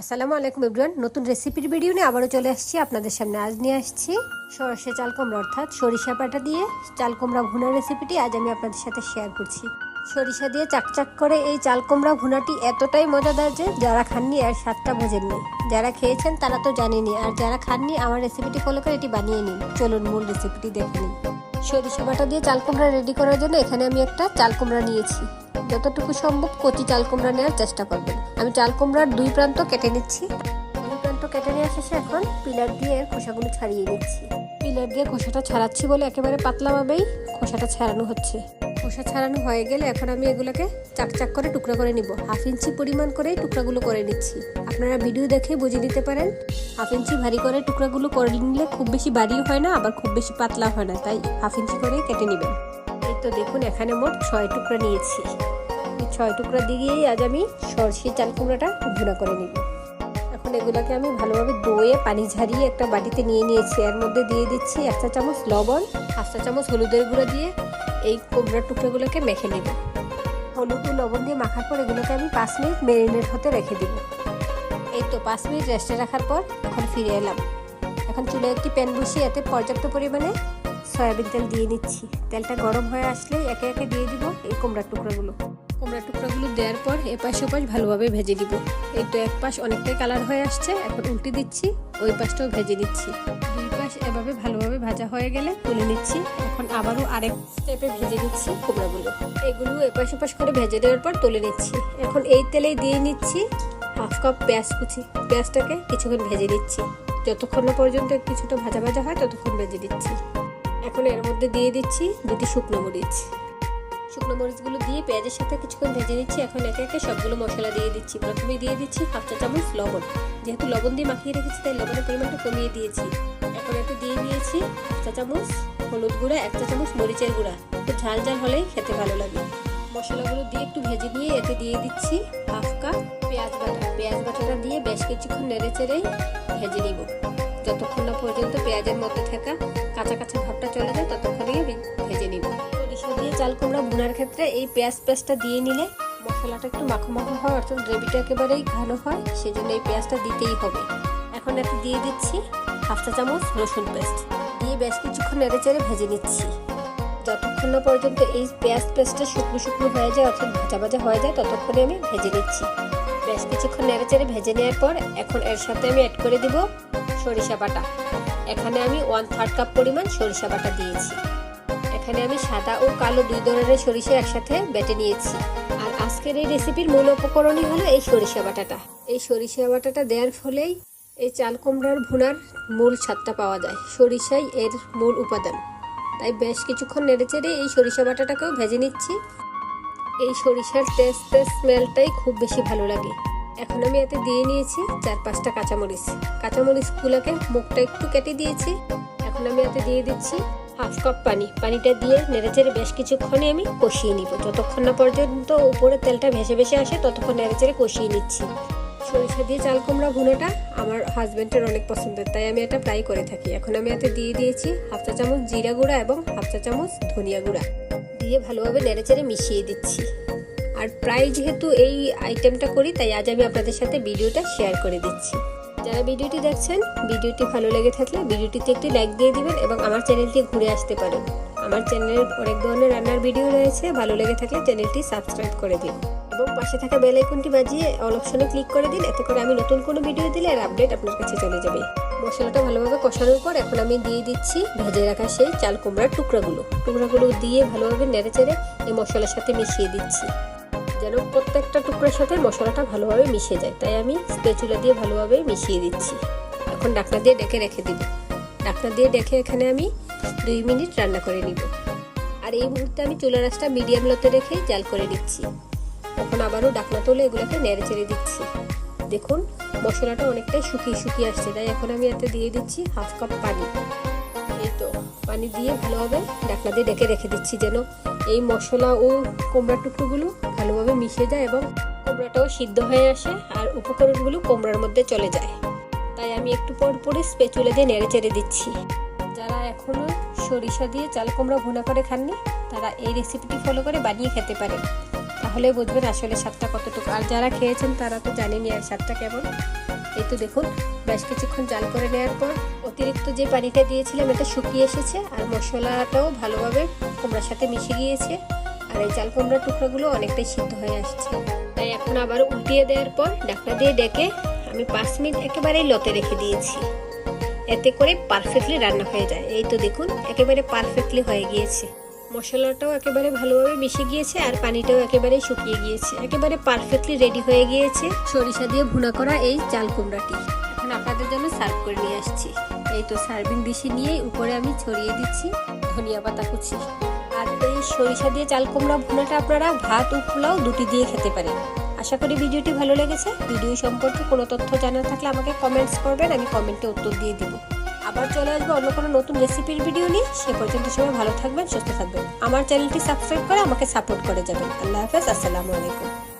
আসসালামু আলাইকুম এভরিওয়ান নতুন রেসিপির ভিডিও নিয়ে আবারও চলে আসছি। আপনাদের সামনে আজ নিয়ে আসছি সরষে চাল কুমড়া, অর্থাৎ সরিষা পাটা দিয়ে চাল কুমড়া ভুনার রেসিপিটি। আজ আমি আপনাদের সাথে শেয়ার করছি। সরিষা দিয়ে চাকচাক করে এই চাল কুমড়া ভুনাটি এতটাই মজাদার যে যারা খাননি আর স্বাদটা বোঝেননি যারা খেয়েছেন তারা তো জানেনি আর যারা খাননি, আমার রেসিপিটি ফলো করে এটি বানিয়ে নিন। চলুন মূল রেসিপিটি দেখে নিন সরিষা বাটা দিয়ে চাল কুমড়া রেডি করার জন্য এখানে আমি একটা চাল কুমড়া নিয়েছি। যতটুকু সম্ভব কচি চাল কুমড়া নেওয়ার চেষ্টা করবেন। আমি চাল কুমড়ার দুই প্রান্ত কেটে নিচ্ছি। দুই প্রান্ত কেটে নেওয়া শেষে এখন পিলার দিয়ে খোসাগুলো ছাড়িয়ে নিচ্ছি। পিলার দিয়ে খোসাটা ছাড়াচ্ছি বলে একেবারে পাতলাভাবেই খোসাটা ছাড়ানো হচ্ছে। খোসা ছাড়ানো হয়ে গেলে এখন আমি এগুলোকে চাকচাক করে টুকরা করে নিব। হাফ ইঞ্চি পরিমাণ করে টুকরাগুলো করে নিচ্ছি। আপনারা ভিডিও দেখে বুঝে নিতে পারেন। হাফ ইঞ্চি ভারী করে টুকরাগুলো করে নিলে খুব বেশি বাড়িও হয় না, আবার খুব বেশি পাতলা হয় না। তাই হাফ ইঞ্চি করে কেটে নেবেন। এই তো দেখুন, এখানে মোট ছয় টুকরা নিয়েছি। এই ছয় টুকরা দিয়েই আজ আমি সরষে চাল কুমড়াটা ভুনা করে নিব। এখন এগুলোকে আমি ভালোভাবে দইয়ে পানি ঝারিয়ে একটা বাটিতে নিয়ে নিয়েছি। এর মধ্যে দিয়ে দিচ্ছি একটা চামচ লবণ, হাফ চা চামচ হলুদের গুঁড়ো দিয়ে এই কুমড়ার টুকরোগুলোকে মেখে নেব। হলুদ লবণ দিয়ে মাখার পর এগুলোকে আমি পাঁচ মিনিট ম্যারিনেট হতে রেখে দিব। এই তো পাঁচ মিনিট রেস্টে রাখার পর এখন ফিরে এলাম। এখন চুলে একটি প্যান বসিয়ে এতে পর্যাপ্ত পরিমাণে সয়াবিন তেল দিয়ে নিচ্ছি। তেলটা গরম হয়ে আসলে একে একে দিয়ে দিব এই কুমড়ার টুকরোগুলো। কুমড়ার টুকরোগুলো দেওয়ার পর এপাশ ওপাশ ভালোভাবে ভেজে দিব এই তো এক পাশ অনেকটাই কালার হয়ে আসছে, এখন উল্টে দিচ্ছি, ওই পাশটাও ভেজে নিচ্ছি। দুই পাশ এভাবে ভালোভাবে ভাজা হয়ে গেলে তুলে নিচ্ছি। এখন আবারও আরেক স্টেপে ভেজে নিচ্ছি কুমড়াগুলো। এগুলো এপাশ ওপাশ করে ভেজে দেওয়ার পর তুলে নিচ্ছি। এখন এই তেলেই দিয়ে নিচ্ছি হাফ কাপ পেঁয়াজ কুচি। পেঁয়াজটাকে কিছুক্ষণ ভেজে নিচ্ছি। যতক্ষণ না পর্যন্ত কিছুটা ভাজা ভাজা হয়, ততক্ষণ ভেজে দিচ্ছি এখন এর মধ্যে দিয়ে দিচ্ছি দুটি শুকনো মরিচ। শুকনো মরিচগুলো দিয়ে পেঁয়াজের সাথে কিছুক্ষণ ভেজে নিচ্ছি। এখন একে একে সবগুলো মশলা দিয়ে দিচ্ছি। প্রথমে দিয়ে দিচ্ছি হাফ চা চামচ লবণ। যেহেতু লবণ দিয়ে মাখিয়ে রেখেছি, তাই লবণের পরিমাণটা কমিয়ে দিয়েছি। দিয়ে দিয়েছি চা চামচ, হলুদ গুঁড়া, এক চা চামচ মরিচের গুঁড়া। একটু ঝাল ঝাল হলেই খেতে ভালো লাগে। মশলাগুলো দিয়ে একটু ভেজে নিয়ে এতে দিয়ে দিচ্ছি হাফ কাপ পেঁয়াজ বাটা। পেঁয়াজ বাটাটা দিয়ে বেশ কিছুক্ষণ নেড়ে চেড়েই ভেজে নিব। যতক্ষণ না পর্যন্ত পেঁয়াজের মধ্যে থাকা কাঁচা কাঁচা ভাবটা চলে যায়, ততক্ষণই ভেজে নিব। সরিষা দিয়ে চাল কুমড়া ভুনার ক্ষেত্রে এই পেঁয়াজ পেস্টটা দিয়ে নিলে মশলাটা একটু মাখো মাখো হয়, অর্থাৎ গ্রেভিটা একেবারেই ঘন হয় সেই জন্য এই পেঁয়াজটা দিতেই হবে। এখন এতে দিয়ে দিচ্ছি হাফ চা চামচ রসুন পেস্ট। দিয়ে বেশ কিছুক্ষণ নেড়ে চেড়ে ভেজে নিচ্ছি। যতক্ষণ না পর্যন্ত এই পেঁয়াজ পেস্টটা শুকনো শুকনো হয়ে যায় অর্থাৎ ভাজা ভাজা হয়ে যায়, ততক্ষণে আমি ভেজে নিচ্ছি। বেশ কিছুক্ষণ নেড়ে চেড়ে ভেজে নেওয়ার পর এখন এর সাথে আমি অ্যাড করে দিব সরিষা বাটা। এখানে আমি ওয়ান থার্ড কাপ পরিমাণ সরিষা বাটা দিয়েছি। এখানে আমি সাদা ও কালো দুই ধরনের সরিষা একসাথে বেটে নিয়েছি। আর আজকের এই রেসিপির মূল উপকরণই হলো এই সরিষা বাটাটা। এই সরিষা বাটাটা দেওয়ার ফলেই এই চাল কুমড়ার ভুনার মূল স্বাদটা পাওয়া যায়। সরিষাই এর মূল উপাদান। তাই বেশ কিছুক্ষণ নেড়ে চেড়ে এই সরিষা বাটাটাকেও ভেজে নিচ্ছি। এই সরিষার টেস্ট স্মেলটাই খুব বেশি ভালো লাগে। এখন আমি এতে দিয়ে নিয়েছি চার পাঁচটা কাঁচামরিচ কাঁচামরিচ। কাঁচামরিচগুলোকে মুখটা একটু কেটে দিয়েছি। এখন আমি এতে দিয়ে দিচ্ছি হাফ কাপ পানি। পানিটা দিয়ে নেড়েচেড়ে বেশ কিছুক্ষণে আমি কষিয়ে নিব। যতক্ষণ না পর্যন্ত উপরে তেলটা ভেসে ভেসে আসে, ততক্ষণ নেড়েচেড়ে কষিয়ে নিচ্ছি। সরিষা দিয়ে চাল কুমড়া ভুনাটা আমার হাজব্যান্ডের অনেক পছন্দের, তাই আমি এটা প্রায় করে থাকি। এখন আমি এতে দিয়ে দিয়েছি হাফ চা চামচ জিরা গুঁড়া এবং হাফ চা চামচ ধনিয়া গুঁড়া। দিয়ে ভালোভাবে নেড়েচেড়ে মিশিয়ে দিচ্ছি। আর প্রায় যেহেতু এই আইটেমটা করি, তাই আজ আমি আপনাদের সাথে ভিডিওটা শেয়ার করে দিচ্ছি। যারা ভিডিওটি দেখছেন, ভিডিওটি ভালো লেগে থাকলে ভিডিওটিতে একটি লাইক দিয়ে দিবেন এবং আমার চ্যানেলটি ঘুরে আসতে পারেন। আমার চ্যানেলের অনেক ধরনের রান্নার ভিডিও রয়েছে, ভালো লেগে থাকলে চ্যানেলটি সাবস্ক্রাইব করে দিন। এবং পাশে থাকা বেল আইকনটি বাজিয়ে অল অপশনে ক্লিক করে দিন। এতে করে আমি নতুন কোনো ভিডিও দিলে আর আপডেট আপনার কাছে চলে যাবে। মশলাটা ভালোভাবে কষানোর পর এখন আমি দিয়ে দিচ্ছি ভেজে রাখা সেই চাল কুমড়ার টুকরাগুলো। টুকরাগুলো দিয়ে ভালোভাবে নেড়ে চেড়ে এই মশলার সাথে মিশিয়ে দিচ্ছি। যেন প্রত্যেকটা টুকরার সাথে মশলাটা ভালোভাবে মিশে যায়। তাই আমি স্পেচুলা দিয়ে ভালোভাবে মিশিয়ে দিচ্ছি। এখন ডাকনা দিয়ে ডেকে রেখে দিব। ডাকনা দিয়ে ডেকে এখানে আমি দুই মিনিট রান্না করে নিব। আর এই মুহূর্তে আমি চুলা রাসটা মিডিয়াম লোতে রেখে জাল করে দিচ্ছি এখন আবারও ডাকনা তুলে এগুলোকে নেড়ে চেড়ে দিচ্ছি। দেখুন, মশলাটা অনেকটাই শুকিয়ে শুকিয়ে আসছে, তাই এখন আমি এতে দিয়ে দিচ্ছি হাফ কাপ পানি। এই তো, পানি দিয়ে ভালোভাবে ডাকনা দিয়ে ডেকে রেখে দিচ্ছি যেন এই মশলা ও কুমড়ার টুকরোগুলো ভালোভাবে মিশে যায় এবং কুমড়াটাও সিদ্ধ হয়ে আসে আর উপকরণগুলো কুমড়ার মধ্যে চলে যায়। তাই আমি একটু পর পরে স্পেচুলে দিয়ে নেড়ে চেড়ে দিচ্ছি। যারা এখনও সরিষা দিয়ে চাল কুমড়া ভুনা করে খাননি, তারা এই রেসিপিটি ফলো করে বানিয়ে খেতে পারেন। তাহলে বুঝবেন আসলে স্বাদটা কতটুকু। আর যারা খেয়েছেন তারা তো জানেনি আর স্বাদটা কেমন। এই তো দেখুন, বেশ কিছুক্ষণ জাল করে নেওয়ার পর অতিরিক্ত যে পানিটা দিয়েছিলাম, এটা শুকিয়ে এসেছে আর মশলাটাও ভালোভাবে কুমড়ার সাথে মিশে গিয়েছে। আর এই চাল কুমড়ার টুকরোগুলো অনেকটাই সিদ্ধ হয়ে আসছে। তাই এখন আবার উল্টিয়ে দেওয়ার পর ঢাকনা দিয়ে ডেকে আমি পাঁচ মিনিট একেবারেই লতে রেখে দিয়েছি। এতে করে পারফেক্টলি রান্না হয়ে যায়। এই তো দেখুন, একেবারে পারফেক্টলি হয়ে গিয়েছে। মশলাটাও একেবারে ভালোভাবে মিশে গিয়েছে আর পানিটাও একেবারে শুকিয়ে গিয়েছে। একেবারে পারফেক্টলি রেডি হয়ে গিয়েছে। সরিষা দিয়ে ভুনা করা এই চাল কুমড়াটি। এখন আপনাদের জন্য সার্ভ করে নিয়ে আসছি। এই তো সার্ভিং ডিশে নিয়ে উপরে আমি ছড়িয়ে দিচ্ছি ধনিয়া পাতা কুচি। আর এই সরিষা দিয়ে চাল কুমড়া ভুনাটা আপনারা ভাত ও পোলাও দুটি দিয়ে খেতে পারেন। আশা করি ভিডিওটি ভালো লেগেছে। ভিডিও সম্পর্কে কোনো তথ্য জানার থাকলে আমাকে কমেন্টস করবেন, আমি কমেন্টে উত্তর দিয়ে দিব। আবার চলে আসব অন্য কোনো নতুন রেসিপির ভিডিও নিয়ে। সে পর্যন্ত সবাই ভালো থাকবেন, সুস্থ থাকবেন। আমার চ্যানেলটি সাবস্ক্রাইব করে আমাকে সাপোর্ট করে যাবেন। আল্লাহ হাফেজ, আসসালামু আলাইকুম।